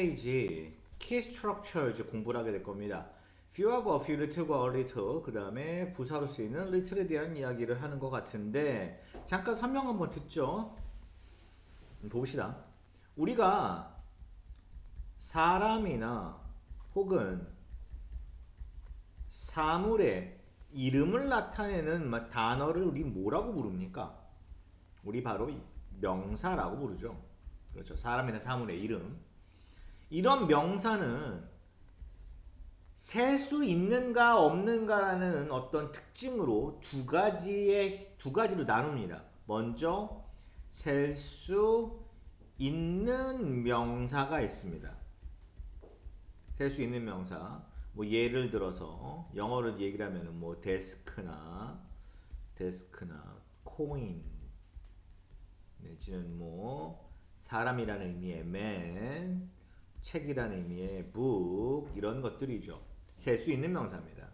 페이지 key structures 공부를 하게 될 겁니다. few하고 a few, little과 a little, 그 다음에 부사로 쓰이는 little에 대한 이야기를 하는 것 같은데 잠깐 설명 한번 듣죠. 음, 봅시다. 우리가 사람이나 혹은 사물의 이름을 나타내는 마- 단어를 우리 뭐라고 부릅니까? 우리 바로 이 명사라고 부르죠. 그렇죠. 사람이나 사물의 이름. 이런 명사는 셀 수 있는가 없는가라는 어떤 특징으로 두 가지의 두 가지로 나눕니다. 먼저 셀 수 있는 명사가 있습니다. 셀 수 있는 명사. 뭐 예를 들어서 영어로 얘기를 하면은 뭐 데스크나 데스크나 코인 내지는 뭐 사람이라는 의미의 man, 책이라는 의미의 book 이런 것들이죠. 셀 수 있는 명사입니다.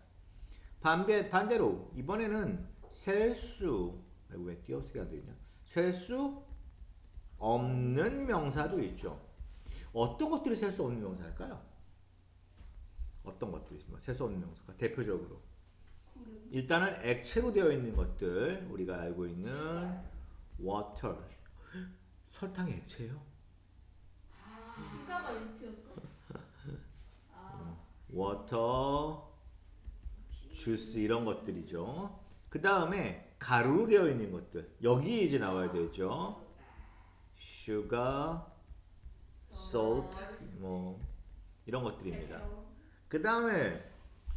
반대 반대로 이번에는 셀 수 왜 띄어쓰기가 되냐? 셀 수 없는 명사도 있죠. 어떤 것들이 셀 수 없는 명사일까요? 어떤 것들이 셀수 없는 명사가 대표적으로 일단은 액체로 되어 있는 것들 우리가 알고 있는 water 설탕이 액체예요? 시가가 유치였어. 아, 워터, 주스 이런 것들이죠. 그 다음에 가루로 되어 있는 것들 여기에 이제 나와야 되죠. sugar, salt 뭐 이런 것들입니다. 그 다음에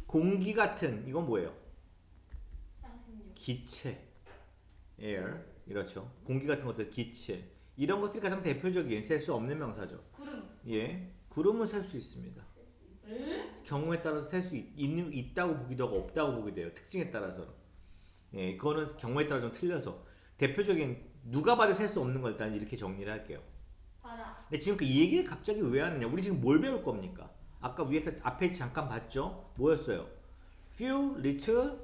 공기 같은 이건 뭐예요? 기체, air 이렇죠. 공기 같은 것들 기체 이런 것들이 가장 대표적인 셀 수 없는 명사죠. 구름. 예, 구름은 셀 수 있습니다. 에? 경우에 따라서 셀 수 있는 있다고 보기도 하고 없다고 보기도 해요. 특징에 따라서. 예, 그거는 경우에 따라 좀 틀려서 대표적인 누가 봐도 셀 수 없는 걸 일단 이렇게 정리를 할게요. 바다. 근데 지금 그이 얘기를 갑자기 왜 하느냐? 우리 지금 뭘 배울 겁니까? 아까 위에서 앞에 잠깐 봤죠? 뭐였어요? few, little,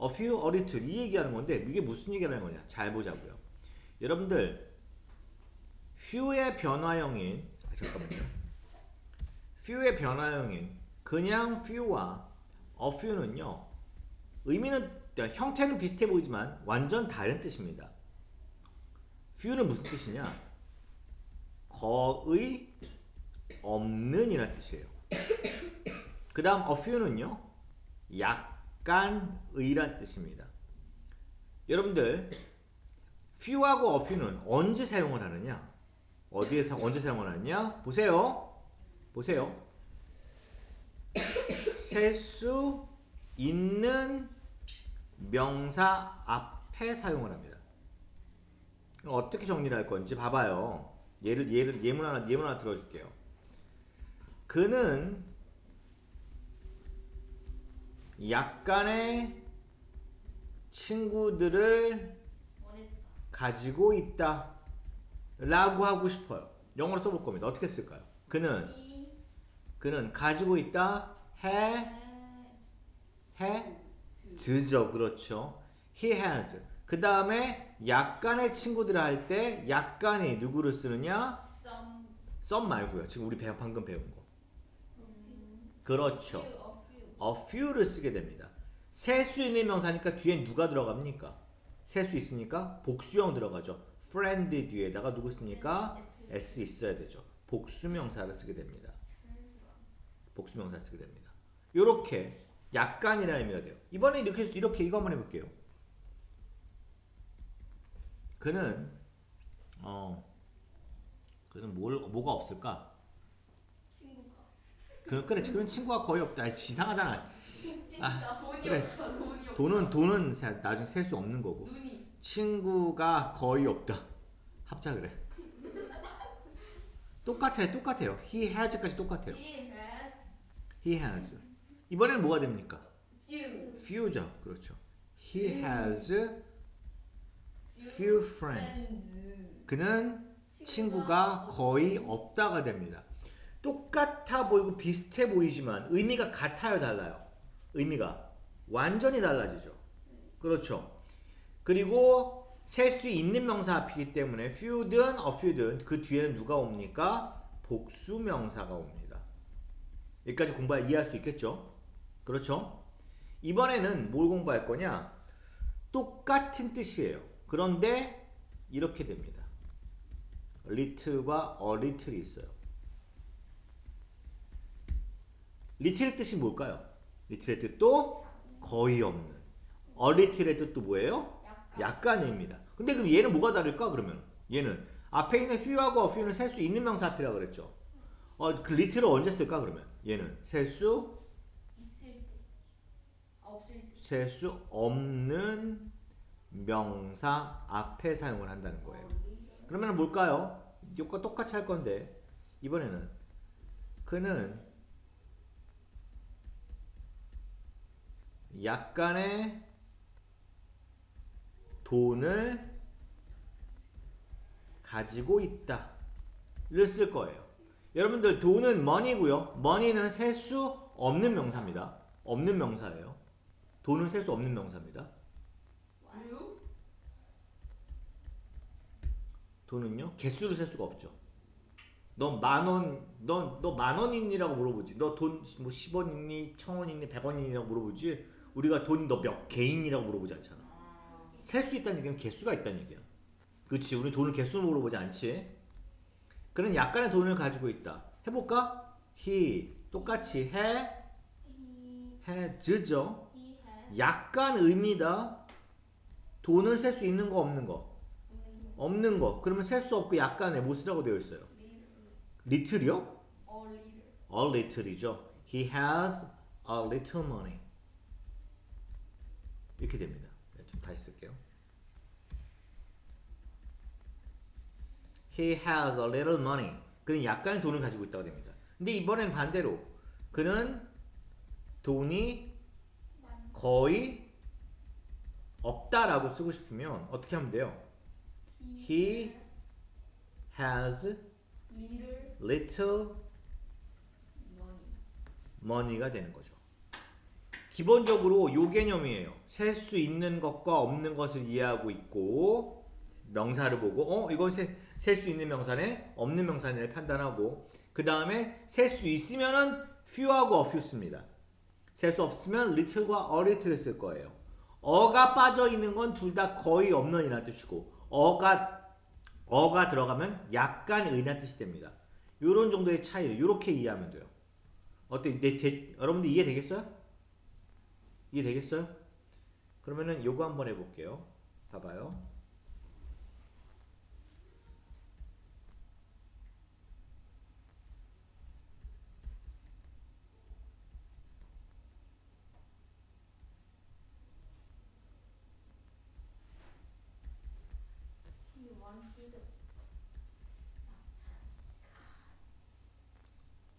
a few, a little 이 얘기하는 건데 이게 무슨 얘기하는 거냐? 잘 보자고요. 여러분들 few의 변화형인 아, 잠깐만요. few의 변화형인 그냥 a few는요 의미는 형태는 비슷해 보이지만 완전 다른 뜻입니다. few는 무슨 뜻이냐? 거의 없는 이라는 뜻이에요. 그 다음 a few는요 약간 의란 뜻입니다. 여러분들 few하고 a few는 언제 사용을 하느냐? 어디에서 언제 사용을 하느냐? 보세요. 보세요. 셀 수 있는 명사 앞에 사용을 합니다. 어떻게 정리를 할 건지 봐봐요. 예를 예를 예문 하나 예문 하나 들어줄게요. 그는 약간의 친구들을. 가지고 있다. 라고 하고 싶어요. 영어로 써볼 겁니다. 어떻게 쓸까요? 그는 이. 그는 가지고 있다. 해 에. 해 드죠. 그렇죠. He has. 그 다음에 약간의 친구들 할 때 약간의 누구를 쓰느냐? 썸. 썸 말고요. 지금 우리 배- 방금 배운 거. 음. 그렇죠. a few를 쓰게 됩니다. 셀 수 있는 명사니까 뒤에 누가 들어갑니까? 셀 수 있으니까 복수형 들어가죠. Friend 뒤에다가 누구 씁니까? s 있어야 되죠. 복수명사를 쓰게 됩니다. 복수명사 쓰게 됩니다. 요렇게 약간이라는 의미가 돼요. 이번에 이렇게 이렇게 이거 한번 해볼게요. 그는 어 그는 뭘 뭐가 없을까? 친구가. 그 그래 그런 친구가 거의 없다. 지상하잖아. 진짜 돈이 그래. 없다. 돈이 없다. 돈은 돈은 사- 나중에 셀 수 없는 거고 눈이. 친구가 거의 없다. 합작을 해. 똑같아요, 똑같아요. He has까지 똑같아요. He has He has. 이번에는 뭐가 됩니까? few. Few죠, 그렇죠. He has few friends. 그는 친구가 거의 없다가 됩니다. 똑같아 보이고 비슷해 보이지만 의미가 같아요, 달라요? 의미가 완전히 달라지죠. 그렇죠. 그리고 셀 수 있는 명사 앞이기 때문에 few든 a few든 그 뒤에는 누가 옵니까? 복수 명사가 옵니다. 여기까지 공부 이해할 수 있겠죠? 그렇죠? 이번에는 뭘 공부할 거냐? 똑같은 뜻이에요. 그런데 이렇게 됩니다. little과 a little이 있어요. little의 뜻이 뭘까요? little의 뜻도 거의 없는. a little의 뜻도 뭐예요? 약간. 약간입니다. 근데 그럼 얘는 뭐가 다를까? 그러면 얘는 앞에 있는 few하고 a few는 셀 수 있는 명사 앞이라 그랬죠. 어, 그 little을 언제 쓸까? 그러면 얘는 셀 수. 셀 수 없는 명사 앞에 사용을 한다는 거예요. 그러면 뭘까요? 이것과 똑같이 할 건데 이번에는 그는 약간의 돈을 가지고 있다를 쓸 거예요. 여러분들 돈은 money고요. money는 셀 수 없는 명사입니다. 없는 명사예요. 돈은 셀 수 없는 명사입니다. 왜요? 돈은요 개수를 셀 수가 없죠. 너만 원, 너만원 있니라고 물어보지. 너 돈뭐 10원 있니, 1000원 있니, 100원 있니라고 물어보지. 우리가 돈이 너 몇 개인이라고 물어보지 않잖아. 셀 수 있다는 얘기는 개수가 있다는 얘기야. 그렇지. 우리 돈을 개수로 물어보지 않지. 그는 약간의 돈을 가지고 있다. 해볼까? He 똑같이 해 He, has죠. 약간 의미다. 돈을 셀 수 있는 거 없는 거. 없는 거. 그러면 셀 수 없고 약간의 뭐 쓰라고 되어 있어요. little, little. A little이죠. He has a little money. 이렇게 됩니다. 다시 쓸게요. He has a little money. 그는 약간의 돈을 가지고 있다고 됩니다. 근데 이번엔 반대로 그는 돈이 거의 없다라고 쓰고 싶으면 어떻게 하면 돼요? He has little little money. money가 되는 거죠. 기본적으로 요 개념이에요. 셀 수 있는 것과 없는 것을 이해하고 있고 명사를 보고 어 이건 셀 수 있는 명사네 없는 명사네 판단하고 그 다음에 셀 수 있으면은 few하고 a few 씁니다. 셀 수 없으면 little과 a little을 쓸 거예요. 어가 빠져 있는 건 둘 다 거의 없는 이란 뜻이고 어가 어가 들어가면 약간 의란 뜻이 됩니다. 요런 정도의 차이를 요렇게 이해하면 돼요. 어때? 내, 대, 여러분들 이해되겠어요? 이해되겠어요? 그러면은 요거 한번 해볼게요. 봐봐요.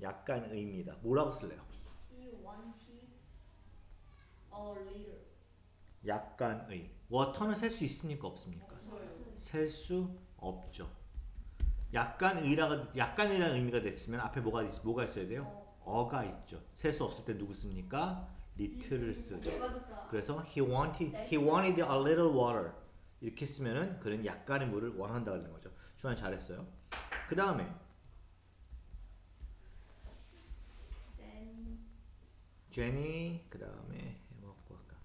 약간 의미다. 뭐라고 쓸래요? Little. 약간의. 워터는 셀 수 있습니까? 없습니까? 없어요. 셀 수 없죠. 약간의라가 약간이라는 의미가 됐으면 앞에 뭐가 있, 뭐가 있어야 돼요? 어가 있죠. 셀 수 없을 때 누구 씁니까? little를 쓰죠. 맞았다. 그래서 he wanted he wanted a little water 이렇게 쓰면은 그는 약간의 물을 원한다는 거죠. 주한 잘했어요. 그 다음에 제니 그 다음에 해먹고 할까?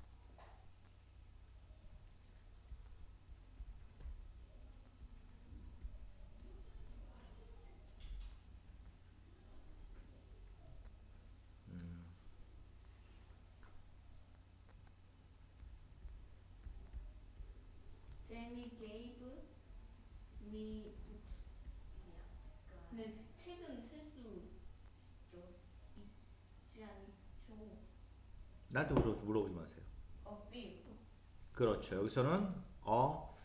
Jenny gave me books. 근데 책은 쓸수 있지 않죠? 나한테 물어 물어보지 마세요. A few. 그렇죠. 여기서는 a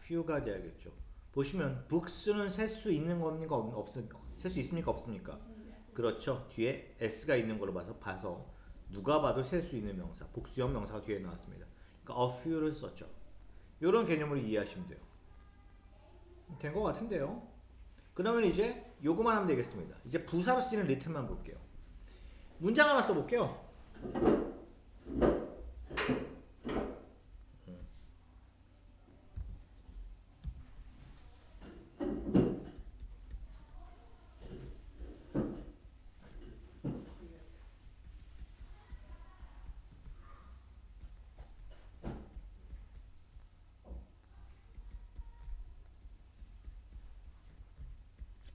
few가 돼야겠죠. 보시면 books는 셀 수 있는 겁니까 없- 없습니까? 셀 수 있습니까 없습니까? 그렇죠. 뒤에 s가 있는 걸로 봐서 봐서 누가 봐도 셀 수 있는 명사, 복수형 명사가 뒤에 나왔습니다. 그러니까 a few를 썼죠. 이런 개념으로 이해하시면 돼요. 된 것 같은데요. 그러면 이제 요거만 하면 되겠습니다. 이제 부사로 쓰이는 리틀만 볼게요. 문장 하나 써볼게요.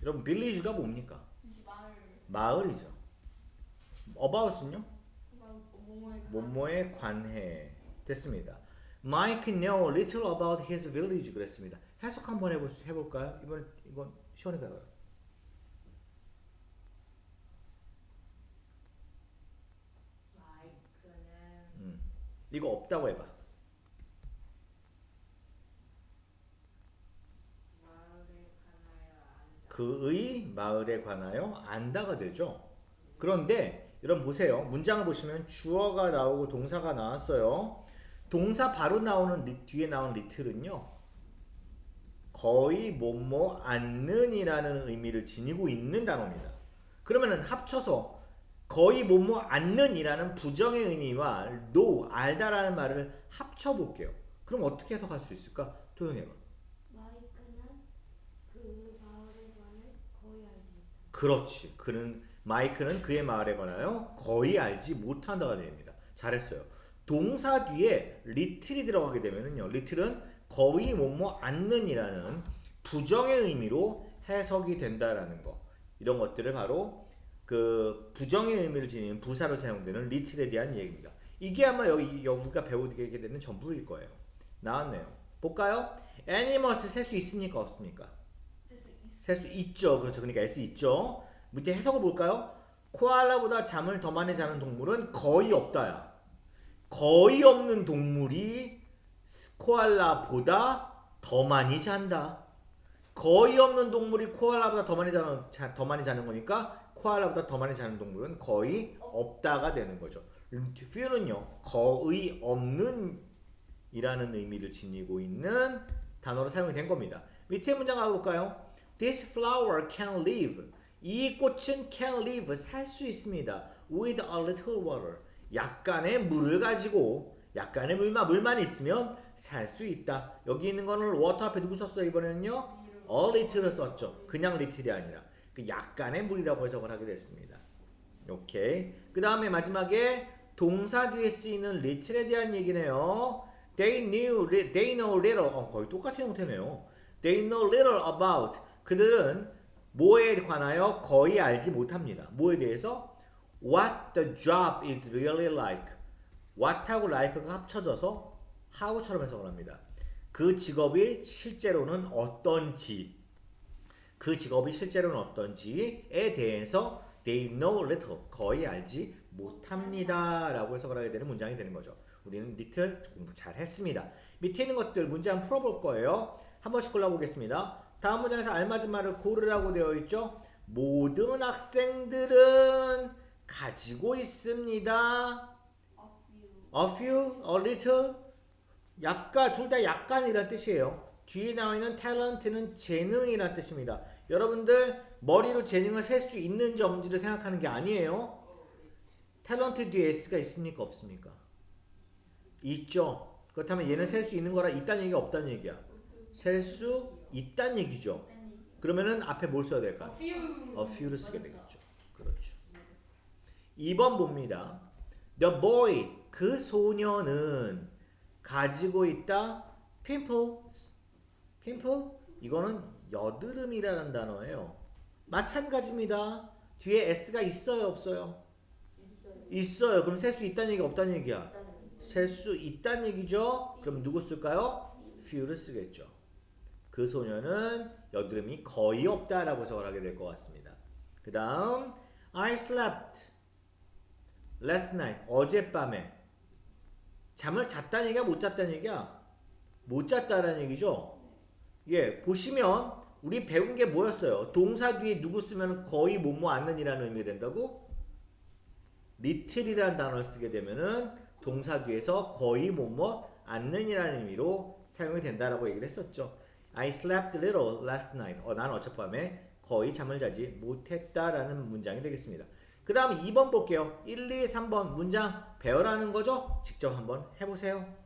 여러분 빌리지가 뭡니까? 마을. 마을이죠. 어바웃은요? 뭐뭐에 관해 됐습니다. Mike know little about his village 그랬습니다. 해석 한번 해볼 수- 해볼까요? 이번 이건 시원이가. 마이크는 음. 이거 없다고 해봐. 그의 마을에 관하여 안다가 되죠. 그런데 여러분 보세요. 문장을 보시면 주어가 나오고 동사가 나왔어요. 동사 바로 나오는 리, 뒤에 나온 리틀은요. 거의 뭐뭐 않는이라는 의미를 지니고 있는 단어입니다. 그러면은 합쳐서 거의 뭐뭐 않는이라는 부정의 의미와 no 알다라는 말을 합쳐 볼게요. 그럼 어떻게 해석할 수 있을까? 도용해봐. 마이크는 그 마을에 관해 거의 알지 못한다. 그렇지. 그는 마이크는 그의 말에 관하여 거의 알지 못한다가 됩니다. 잘했어요. 동사 뒤에 리틀이 들어가게 되면은요. 리틀은 거의 뭐뭐 않는이라는 부정의 의미로 해석이 된다라는 거. 이런 것들을 바로 그 부정의 의미를 지닌 부사로 사용되는 리틀에 대한 얘기입니다. 이게 아마 여기 여기가 배우게 되는 전부일 거예요. 나왔네요. 볼까요? 애니머스 셀 수 있습니까 없습니까? 셀 수 있죠. 그렇죠. 그러니까 S 있죠. 밑에 해석을 볼까요? 코알라보다 잠을 더 많이 자는 동물은 거의 없다야. 거의 없는 동물이 코알라보다 더 많이 잔다. 거의 없는 동물이 코알라보다 더 많이 자는 자, 더 많이 자는 거니까 코알라보다 더 많이 자는 동물은 거의 없다가 되는 거죠. few는요 거의 없는 이라는 의미를 지니고 있는 단어로 사용이 된 겁니다. 밑에 문장 가볼까요? This flower can live. 이 꽃은 can live 살 수 있습니다. With a little water. 약간의 물을 가지고 약간의 물만 물만 있으면 살 수 있다. 여기 있는 거는 water 앞에 누구 썼어요 이번에는요? a little을 썼죠. 그냥 little이 아니라 그 약간의 물이라고 해석을 하게 됐습니다. 오케이. 그 다음에 마지막에 동사 뒤에 쓰이는 little에 대한 얘기네요. They knew, they know little. 어, 거의 똑같은 형태네요. They know little about. 그들은 뭐에 관하여 거의 알지 못합니다. 뭐에 대해서? What the job is really like. What하고 like가 합쳐져서 how처럼 해석을 합니다. 그 직업이 실제로는 어떤지, 그 직업이 실제로는 어떤지에 대해서 they know little 거의 알지 못합니다 라고 해석을 하게 되는 문장이 되는 거죠. 우리는 little 공부 잘 했습니다. 밑에 있는 것들 문제 한번 풀어볼 거예요. 한 번씩 골라보겠습니다. 다음 문장에서 알맞은 말을 고르라고 되어 있죠. 모든 학생들은 가지고 있습니다. A few. A little, 약간 둘 다 약간이란 뜻이에요. 뒤에 나와 있는 탤런트는 재능이란 뜻입니다. 여러분들 머리로 재능을 셀 수 있는지 없는지를 생각하는 게 아니에요. 탤런트 뒤에 S가 있습니까 없습니까? 있죠. 그렇다면 얘는 셀 수 있는 거라 있다는 얘기가 없다는 얘기야. 셀 수 있다는 얘기죠. 그러면은 앞에 뭘 써야 될까? A few. a few를 쓰게 되겠죠. 그렇죠. 2번 봅니다. The boy 그 소녀는 가지고 있다 pimples. pimple 이거는 여드름이라는 단어예요. 마찬가지입니다. 뒤에 s가 있어요, 없어요? 있어요. 그럼 셀 수 있다는 얘기 없다는 얘기야. 셀 수 있다는 얘기죠. 그럼 누구 쓸까요? few를 쓰겠죠. 그 소녀는 여드름이 거의 없다라고 해석을 하게 될 것 같습니다. 그 다음 I slept last night 어젯밤에 잠을 잤다는 얘기야 못 잤다는 얘기야 못 잤다라는 얘기죠. 예 보시면 우리 배운 게 뭐였어요? 동사 뒤에 누구 쓰면 거의 뭐뭐 않는이라는 의미가 된다고? little이라는 단어를 쓰게 되면은 동사 뒤에서 거의 뭐뭐 않는이라는 의미로 사용이 된다라고 얘기를 했었죠. I slept little last night. 어, 난 어젯밤에 거의 잠을 자지 못했다라는 문장이 되겠습니다. 그 다음 2번 볼게요. 1, 2, 3번 문장 배열하는 거죠? 직접 한번 해보세요.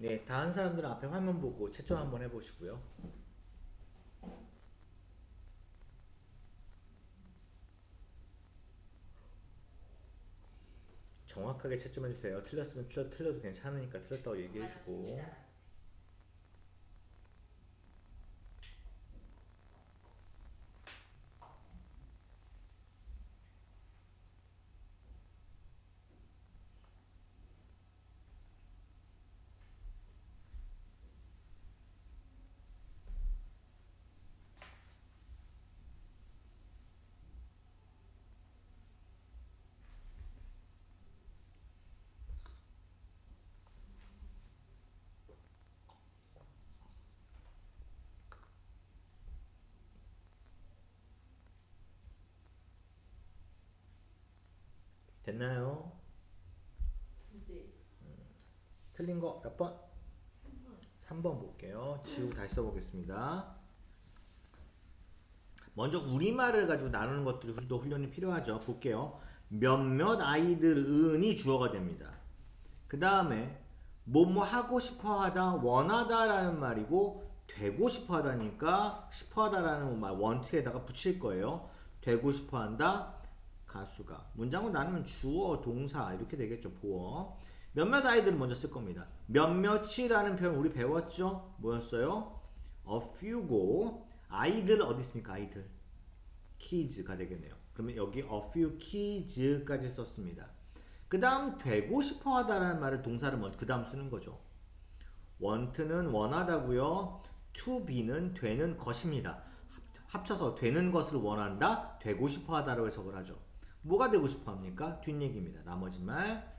네, 다른 사람들은 앞에 화면 보고 채점 한번 해보시고요. 정확하게 채점해 주세요. 틀렸으면 틀려 틀려도 괜찮으니까 틀렸다고 얘기해 주고. 됐나요? 네. 틀린 거몇 번? 3번 볼게요. 지우고 다시 써보겠습니다. 먼저 우리말을 가지고 나누는 것들도 훈련이 필요하죠. 볼게요. 몇몇 아이들은이 주어가 됩니다. 그 다음에 뭐뭐 하고 싶어 하다, 원하다 라는 말이고 되고 싶어 하다니까 싶어 하다라는 말 원트에다가 붙일 거예요. 되고 싶어 한다. 가수가 문장으로 나누면 주어, 동사 이렇게 되겠죠. 보어. 몇몇 아이들은 먼저 쓸 겁니다. 몇몇이라는 표현 우리 배웠죠? 뭐였어요? a few고 아이들 어디 있습니까? 아이들 kids가 되겠네요. 그러면 여기 a few kids까지 썼습니다. 그 다음 되고 싶어 하다라는 말을 동사를 먼저 그 다음 쓰는 거죠. want는 원하다고요. to be는 되는 것입니다. 합- 합쳐서 되는 것을 원한다, 되고 싶어 하다라고 해석을 하죠. 뭐가 되고 싶어 합니까? 뒷얘기입니다. 나머지 말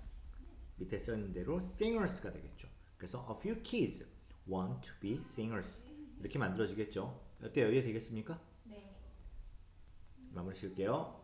밑에 써 있는 대로 singers가 되겠죠. 그래서 a few kids want to be singers 이렇게 만들어지겠죠. 어때요? 이해 되겠습니까? 네. 마무리 칠게요.